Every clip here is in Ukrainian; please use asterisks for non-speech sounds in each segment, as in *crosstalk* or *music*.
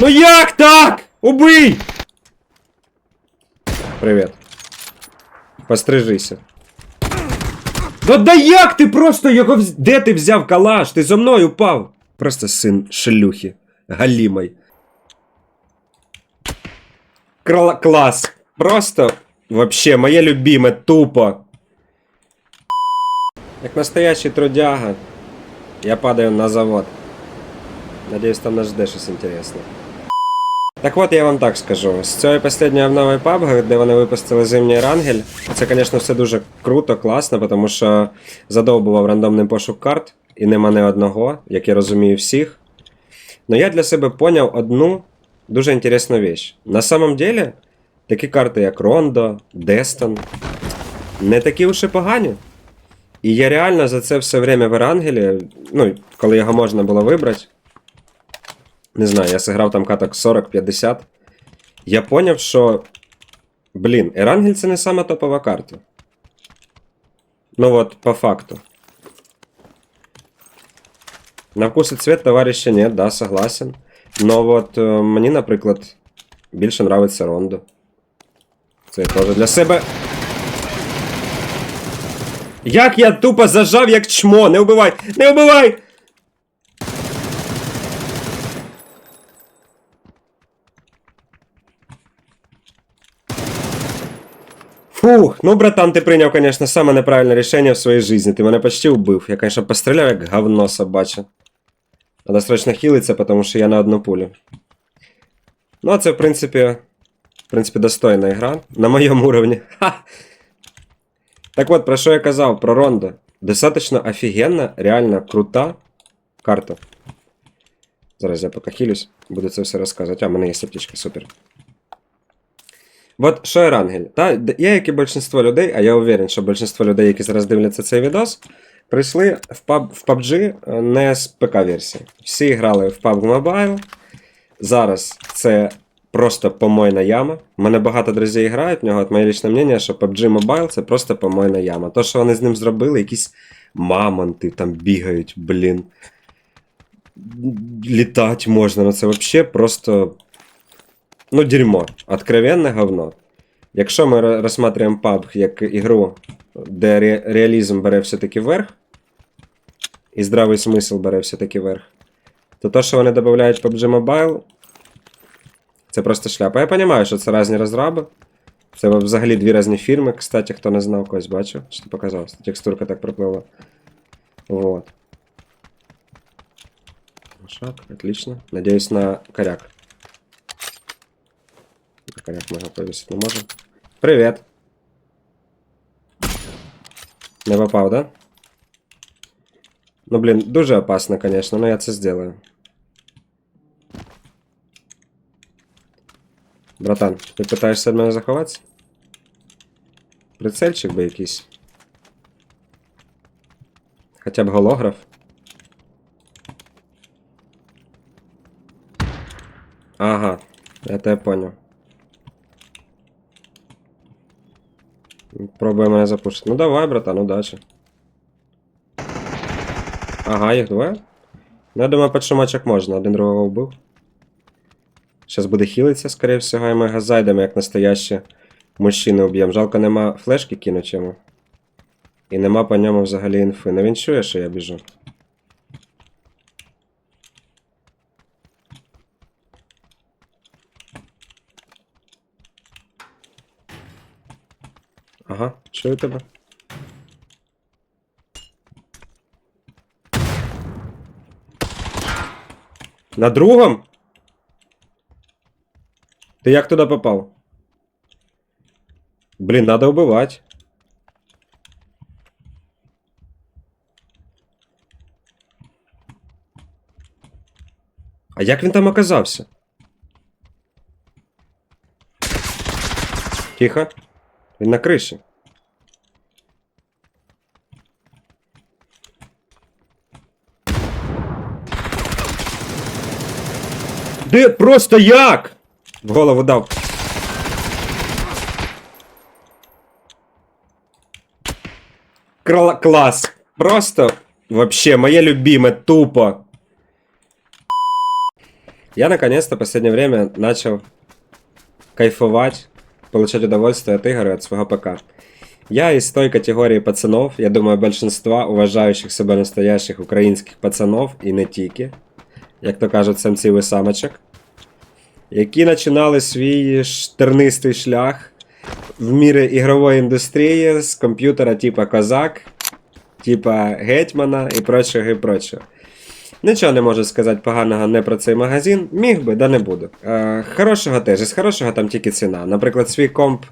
Ну як так? Убий! Привіт. Пострижися. Да да як ти просто його вз... Де ти взяв калаш? Ти зо мною упав. Просто син шлюхи. Галімай. Кла- клас. Просто вообще моє любиме тупо. Як настоящий трудяга, я падаю на завод. Надеюсь, там нас жде щось інтересне. Так от я вам так скажу. З цієї останньої обнови PUBG, де вони випустили зимній рангель, це, звісно, все дуже круто, класно, тому що задовбував рандомний пошук карт, і нема не одного, як я розумію всіх. Но я для себе поняв одну дуже інтересну вещь. На самом деле, такі карти, як Рондо, Дестон, не такі уж і погані. І я реально за це все время в Ерангелі, ну, коли його можна було вибрати, не знаю, я зіграв там каток 40-50. Я поняв, що. Блін, Ерангель це не сама топова карта. Ну от, по факту. На вкус і цвет товариша нет, да, согласен. Но от е, мені, наприклад, більше нравиться Рондо. Це теж для себе. Як я тупо зажав, як чмо! Не вбивай! Не вбивай! Фух, ну, братан, ти прийняв, конечно, саме неправильне рішення в своїй житті. Ти мене почти вбив. Я, конечно, постріляв як говно собаче. Надо срочно хилиться, тому що я на одну пулю. Ну, а це, в принципі, в принципі, достойна гра. На моєму уровні. *laughs* Так от, про що я казав, про Рондо. Достаточно офігенна, реально крута карта. Зараз я поки хилюсь, буду це все розказувати. А, в мене є аптечка, супер. Вот що Ерангель. Та, я, як і більшість людей, а я уверен, що більшість людей, які зараз дивляться цей відос, прийшли в, PUB, в PUBG е, не з ПК-версії. Всі грали в PUBG Mobile. Зараз це просто помойна яма. У мене багато друзів грають в нього. От моє лічне мнення, що PUBG Mobile це просто помойна яма. То, що вони з ним зробили, якісь мамонти там бігають, блін. Літати можна, ну це взагалі просто. Ну, дерьмо. Откровенне говно. Якщо ми ро- розсматриваємо PUBG як ігру, де ре- реалізм бере все-таки верх, і здравий смисл бере все-таки верх, то те, що вони додають PUBG Mobile, це просто шляпа. Я розумію, що це різні розраби. Це взагалі дві різні фірми. Кстати, хто не знав, когось бачив, що показав. Текстурка так пропливла. Вот. Шаг, отлично. Надеюсь на коряк. На коряк можна повісити, не може. Привіт. Не попав, да? Ну, блін, дуже опасно, конечно, но я це сделаю. Братан, ти питаєшся від мене заховатися? Прицельчик би якийсь. Хоча б голограф. Ага, я тебе понял. Пробує мене запушити. Ну давай, братан, удачі. Ага, їх двоє. Ну, я думаю, під шумачок можна, один другого вбив. Зараз буде хілитися, скорее всього, і ми його як настоящі мужчини уб'ємо. Жалко, нема флешки кинуть йому. І нема по ньому взагалі інфи. Ну він чує, що я біжу. Ага, чую тебе. На другом? Ты як туда попал? Блин, надо убивать. А як він там оказався? Тихо. Він на криші. Де просто як? В голову дав. Кла- клас. Просто вообще моє любиме тупо. Я наконец-то в последнее время начал кайфовать, получать удовольствие от игр и от своего ПК. Я из той категории пацанов, я думаю, большинства уважающих себе настоящих українських пацанов і не тільки, як то кажуть, самців і самочок, які починали свій ш- тернистий шлях в мірі ігрової індустрії з комп'ютера типа Козак, типа Гетьмана і прочого і прочого. Нічого не можу сказати поганого не про цей магазин. Міг би, да не буду. Е, хорошого теж, із хорошого там тільки ціна. Наприклад, свій комп,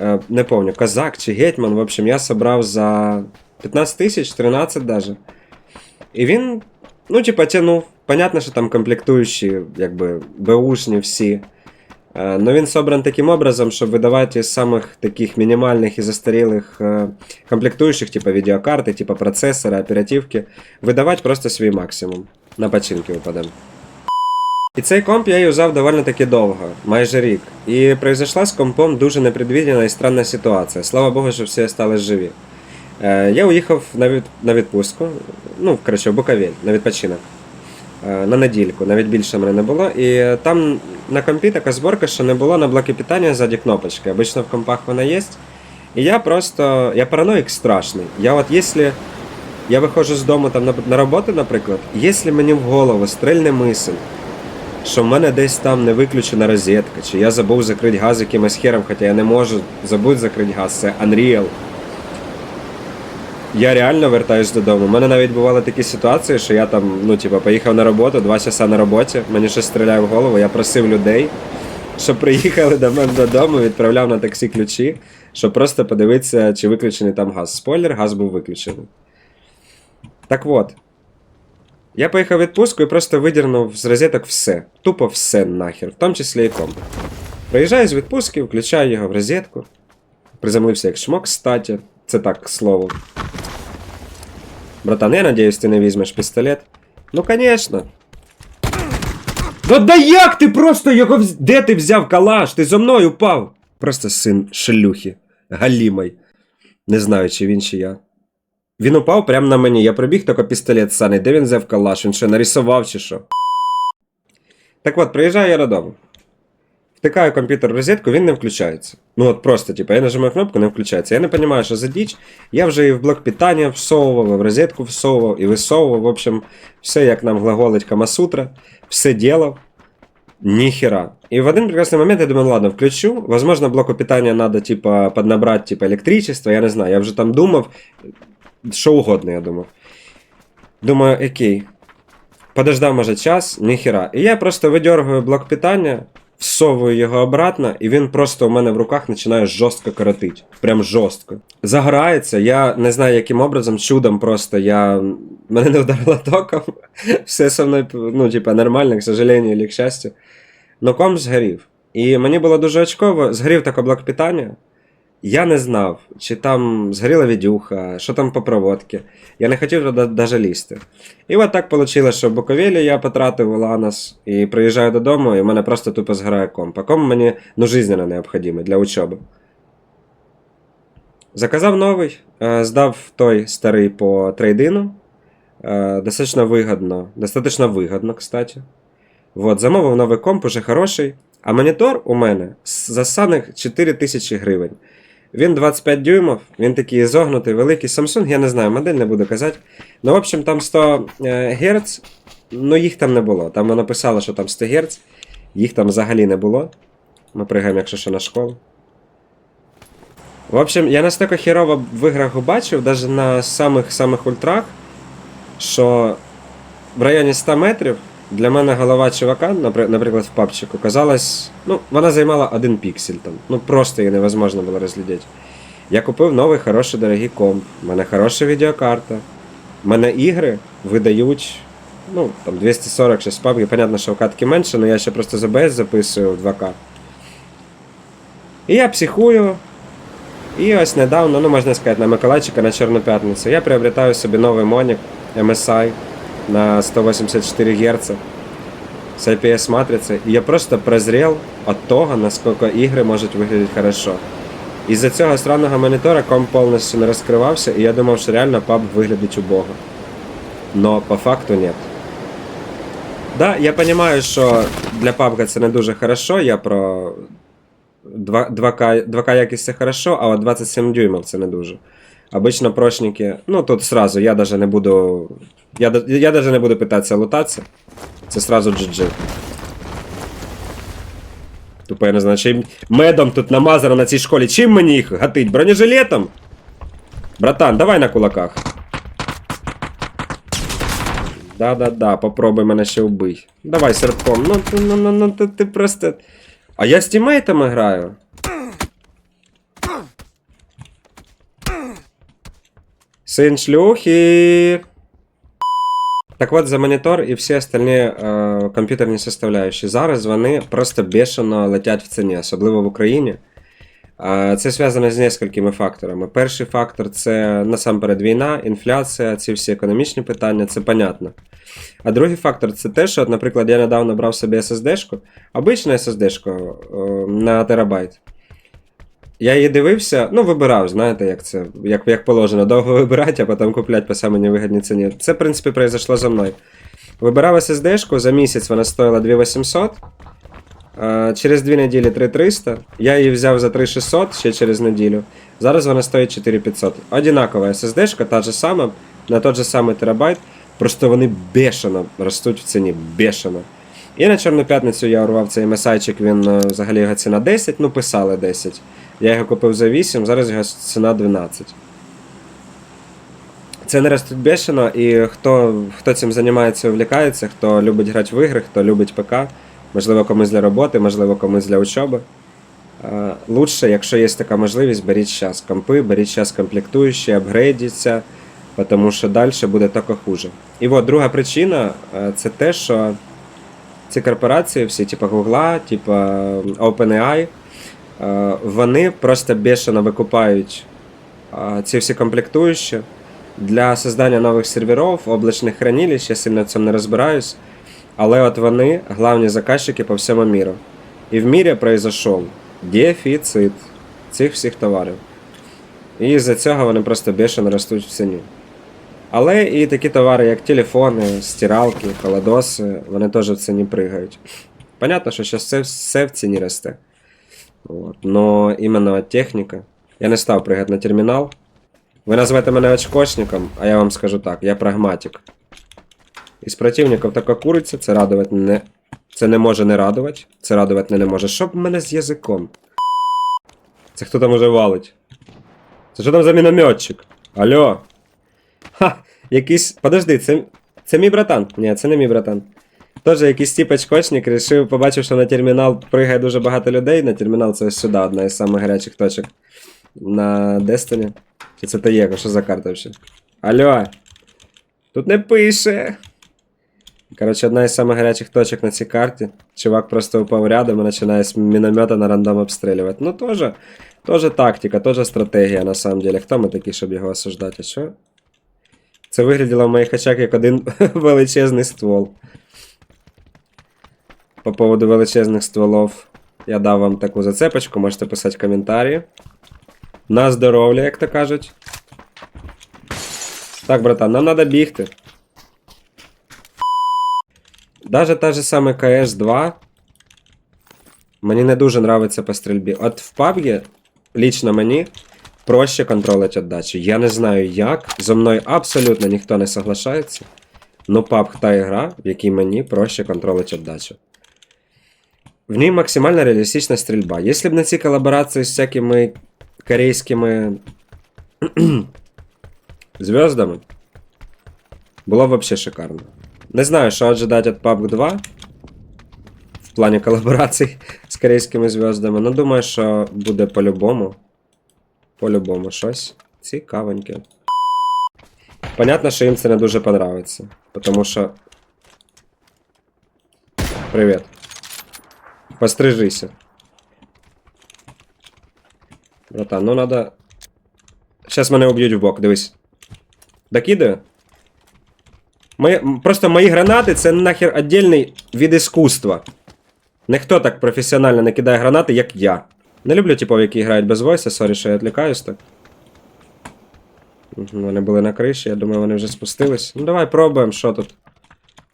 е, не пам'ятаю, Козак чи Гетьман, в общем, я собрав за 15 тисяч, 13 даже. І він, ну, типа, тянув. Понятно, що там комплектуючі, якби, беушні всі. Е, Но він собран таким образом, щоб видавати із самих таких мінімальних і застарілих е, комплектуючих, типа відеокарти, типа процесора, оперативки, видавати просто свій максимум. На починки випадемо. І цей комп я юзав доволі таки довго, майже рік. І произошла з компом дуже непредвидена і странна ситуація. Слава Богу, що всі стали живі. Е, я уїхав на відпустку, ну, коротше, в Буковель, на відпочинок. Е, на недільку, навіть більше мене не було. І там на компі така зборка, що не було на блокі питання ззаді кнопочки. Обично в компах вона є. І я просто. Я параноїк страшний. Я от якщо я виходжу з дому там на, на роботу, наприклад, якщо мені в голову стрельне мисль, що в мене десь там не виключена розетка, чи я забув закрити газ якимось хером, хоча я не можу забудь закрити газ, це Unreal. Я реально вертаюсь додому. У мене навіть бували такі ситуації, що я там, ну, типа, поїхав на роботу, два часа на роботі, мені щось стріляє в голову, я просив людей, щоб приїхали до мене додому, відправляв на таксі ключі, щоб просто подивитися, чи виключений там газ. Спойлер, газ був виключений. Так от. Я поїхав в відпустку і просто видірнув з розеток все. Тупо все нахер, в тому числі і комп. Приїжджаю з відпустки, включаю його в розетку. Приземлився як шмок, кстати. Це так, к слову. Братан, я надеюсь, ти не візьмеш пістолет. Ну, конечно. Ну да як ти просто його вз... Де ти взяв калаш? Ти зо мною упав. Просто син шлюхи. Галімай. Не знаю, чи він, чи я. Він упав прямо на мені. Я пробіг тільки пістолет саний. Де він взяв калаш? Він що, нарисував чи що? Так от, приїжджаю я додому. Втикаю комп'ютер в розетку, він не включається. Ну от просто, типу, я нажимаю кнопку, не включається. Я не розумію, що за діч. Я вже і в блок питання всовував, і в розетку всовував, і висовував. В общем, все, як нам глаголить Камасутра, все ділав. Ніхера. І в один прекрасний момент я думаю, ладно, включу. Возможно, блоку питання надо, типа, поднабрать, типа, электричество, я не знаю. Я вже там думав, що угодно, я думав. Думаю, окей. Подождав, може, час, ніхера. І я просто видергую блок питання, всовую його обратно, і він просто у мене в руках починає жорстко коротити. Прям жорстко. Загорається, я не знаю, яким образом, чудом просто я. Мене не вдарило током. *laughs* Все со мною, ну, типа, нормально, к сожалению, или к щастю. Но ком згорів. І мені було дуже очково, згорів таке блок питання. Я не знав, чи там згоріла відюха, що там по проводці. Я не хотів туди навіть лізти. І от так вийшло, що в Буковелі я потратив Ланос і приїжджаю додому, і в мене просто тупо згорає комп. А комп мені ну, жизненно необхідний для учоби. Заказав новий, е, здав той старий по трейдину. Е, Достаточно вигодно. Достаточно вигодно, кстати. Вот, замовив новий комп, уже хороший. А монітор у мене засаних 4000 гривень. Він 25 дюймов, він такий зогнутий, великий Samsung, я не знаю, модель не буду казати. Ну, в общем, там 100 е, Гц, ну їх там не було. Там воно писало, що там 100 Гц, їх там взагалі не було. Ми пригаємо, якщо що на школу. В общем, я настільки херово в іграх бачив, навіть на самих-самих ультрах, що в районі 100 метрів для мене голова чувака, наприклад, в папчику, казалась, ну, вона займала один піксель там. Ну просто її невозможно було розглядіти. Я купив новий хороший дорогий комп, в мене хороша відеокарта. В мене ігри видають, ну, там 240 ще з PUBG, понятно, що вкатки менше, але я ще просто з OBS записую в 2К. І я психую. І ось недавно, ну можна сказати, на Миколайчика на Чорну п'ятницю, я приобретаю собі новий монік MSI на 184 Гц с IPS матрицей, и я просто прозрел от того, насколько игры можуть выглядеть хорошо. Із-за цього странного монітора комп повністю не розкривався, і я думав, що реально паб виглядить убого. Но по факту нет. Да, я розумію, що для PUBG це не дуже хорошо, я про 2, 2К, 2К якість це хорошо, а от 27 дюймів це не дуже. Обично прошники, ну тут сразу, я даже не буду. Я, я даже не буду питатися лутатися. Це сразу GG. Тупо я не знаю, чим медом тут намазано на цій школі. Чим мені їх гатить? Бронежилетом? Братан, давай на кулаках. Да-да-да, попробуй мене ще вбий. Давай серпом. Ну, ти- ну, ну, ну, ти, ти просто. А я з тімейтами граю. Син шлюхи. Так от за монітор і всі остальні е, комп'ютерні составляючі. Зараз вони просто бешено летять в ціні, особливо в Україні. Е, це зв'язано з несколькими факторами. Перший фактор це насамперед війна, інфляція, ці всі економічні питання, це понятно. А другий фактор це те, що, от, наприклад, я недавно брав собі SSD-шку, обичну SSD-шку е, на терабайт. Я її дивився, ну, вибирав, знаєте, як це, як, як положено, довго вибирати, а потім купляти по самій невигідній ціні. Це, в принципі, произошло за мною. Вибирав SSD-шку, за місяць вона стоїла 2800, е, через 2 неділі 3300. Я її взяв за 3600 ще через неділю. Зараз вона стоїть 4500. Одинакова SSD-шка, та ж сама, на той же самий терабайт. Просто вони бешено ростуть в ціні, бешено. І на Чорну п'ятницю я урвав цей месайчик, він е, взагалі його ціна 10, ну писали 10. Я його купив за 8, зараз його ціна 12. Це не ростуть бешено, і хто, хто цим займається, увлікається, хто любить грати в ігри, хто любить ПК, можливо, комусь для роботи, можливо, комусь для учоби. Лучше, якщо є така можливість, беріть зараз компи, беріть зараз комплектуючі, апгрейдіться, тому що далі буде тільки хуже. І от друга причина це те, що ці корпорації, всі, типу Google, типу OpenAI, вони просто бешено викупають е, ці всі комплектуючі для создання нових серверів, облачних хранилищ, я сильно в цьому не розбираюсь. Але от вони главні заказчики по всьому міру. І в мірі произошов дефіцит цих всіх товарів. І з-за цього вони просто бешено ростуть в ціні. Але і такі товари, як телефони, стиралки, холодоси, вони теж в ціні пригають. Понятно, що зараз це все в ціні росте. От. Но іменно техніка. Я не став пригати на термінал. Ви назвете мене очкошником, а я вам скажу так, я прагматик. Із противників така куриця, це радувати не. Це не може не радувати, це радувати не, не може. Що б мене з язиком? Це хто там уже валить? Це що там за мінометчик? Алло? Ха, якийсь. Подожди, це. Це мій братан. Ні, це не мій братан. Тож якийсь тип очкочник рішив, побачив, що на термінал пригає дуже багато людей. На термінал це ось сюди, одна із самих гарячих точок. На Destiny. Чи це Таєго, що за карта взагалі? Алло. Тут не пише. Коротше, одна із самих гарячих точок на цій карті. Чувак просто упав рядом і починає з міномета на рандом обстрілювати. Ну, теж, теж тактика, теж стратегія, на самом деле. Хто ми такі, щоб його осуждати? А що? Це вигляділо в моїх очах як один *laughs* величезний ствол. По поводу величезних стволов я дав вам таку зацепочку, можете писати коментарі. На здоров'я, як то кажуть. Так, братан, нам треба бігти. Даже та же саме КС 2 мені не дуже нравиться по стрільбі. От в PUBG, лично мені, проще контролить віддачу. Я не знаю як. Зо мною абсолютно ніхто не соглашається. Но PUBG та ігра, в якій мені проще контролить віддачу. В ній максимально реалістична стрільба. Якщо б на ці колаборації з всякими корейськими *clears throat* зв'яздами, було б взагалі шикарно. Не знаю, що ожидати від PUBG 2 в плані колаборацій з *laughs* корейськими зв'яздами, але думаю, що буде по-любому. По-любому щось цікавеньке. Понятно, що їм це не дуже понравиться. Тому що. Привіт. Пострижися. Братан, ну надо. Сейчас мене уб'ють в бок, дивись. Докидаю? Мої, просто мої гранати це нахер віддільний від іскусства. Ніхто так професіонально не кидає гранати, як я. Не люблю типов, які грають без войса, сорі, що я відлікаюсь так. Вони були на криші, я думаю, вони вже спустились. Ну давай пробуємо, що тут.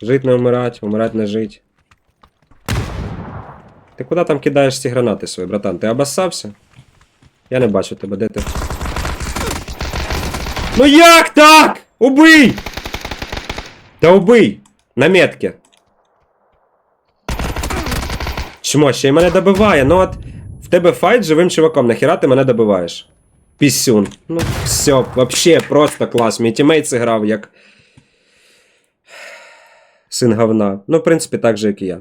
Жить не умирать, умирать не жить. Ти куди там кидаєш ці гранати свої, братан? Ти обоссався? Я не бачу тебе, де ти? Ну як так? Убий! Та убий! На метки. Чмо, ще й мене добиває. Ну от в тебе файт живим чуваком, нахіра ти мене добиваєш? Пісюн. Ну, все, вообще просто клас. Мій тімейт зіграв як. Син говна. Ну, в принципі, так же, як і я.